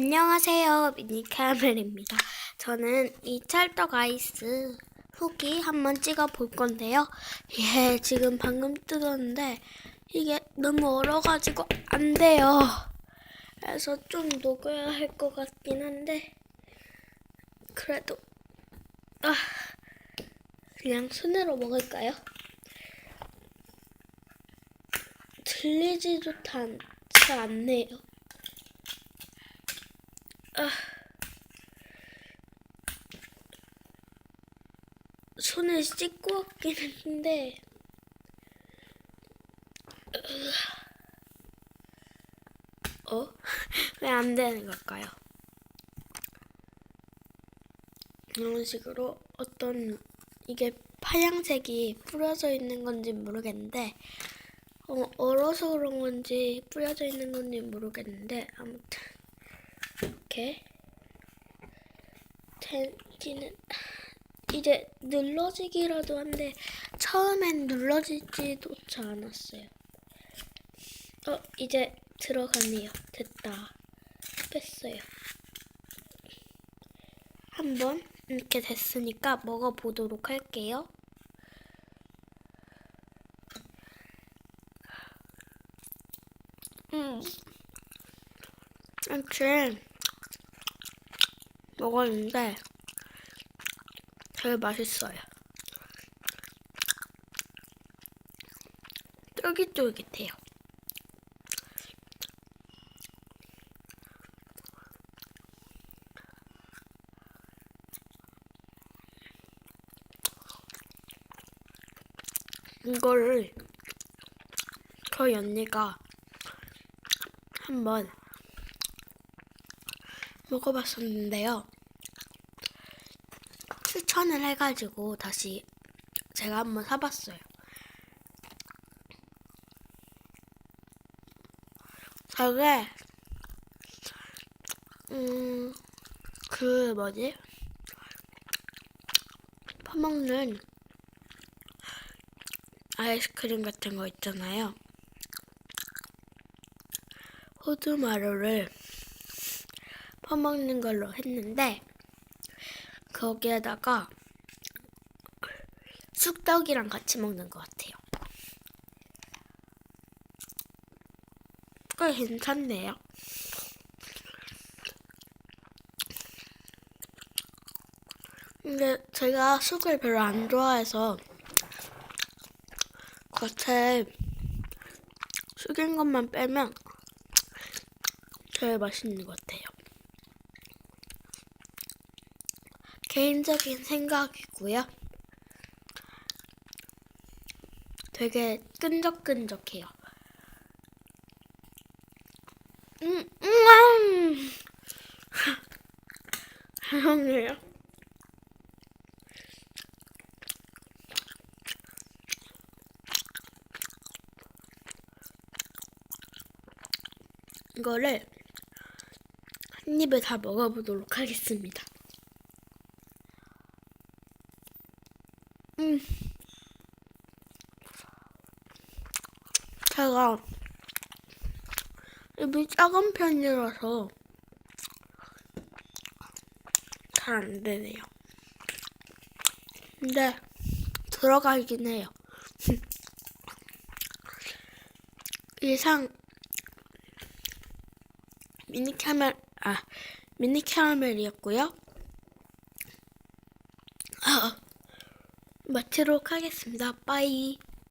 안녕하세요. 미니 캐러멜입니다. 저는 이 찰떡 아이스 후기 한번 찍어 볼 건데요. 예, 지금 방금 뜯었는데 이게 너무 얼어가지고 안 돼요. 그래서 좀 녹여야 할 것 같긴 한데 그래도 아, 그냥 손으로 먹을까요? 들리지도 않지 않네요. 아, 손을 씻고 왔긴 했는데 어? 왜 안 되는 걸까요? 이런 식으로 어떤 이게 파양색이 뿌려져 있는 건지 모르겠는데 어, 얼어서 그런 건지 뿌려져 있는 건지 모르겠는데 아무튼 이렇게 텐티는 이제 눌러지기라도 한데 처음엔 눌러지지도 않았어요. 어 이제 들어가네요. 됐다. 뺐어요. 한번 이렇게 됐으니까 먹어보도록 할게요. 음. 이렇게 먹었는데 되게 맛있어요. 쫄깃쫄깃해요. 이거를 저희 언니가 한번 먹어봤었는데요. 추천을 해가지고 다시 제가 한번 사봤어요. 저게 음, 그 뭐지? 퍼먹는 아이스크림 같은 거 있잖아요. 호두마루를 퍼먹는 걸로 했는데 거기에다가 쑥떡이랑 같이 먹는 것 같아요. 꽤 괜찮네요. 근데 제가 쑥을 별로 안 좋아해서 겉에 숙인 것만 빼면 제일 맛있는 것 같아요. 개인적인 생각이고요. 되게 끈적끈적해요. 음, 음, 죄송해요. 이거를 한 입에 다 먹어보도록 하겠습니다. 음. 제가 입이 작은 편이라서 잘 안 되네요. 근데 들어가긴 해요. 이상 미니 캐멜 아 미니 캐러멜이었고요. 아, 마치도록 하겠습니다. 빠이.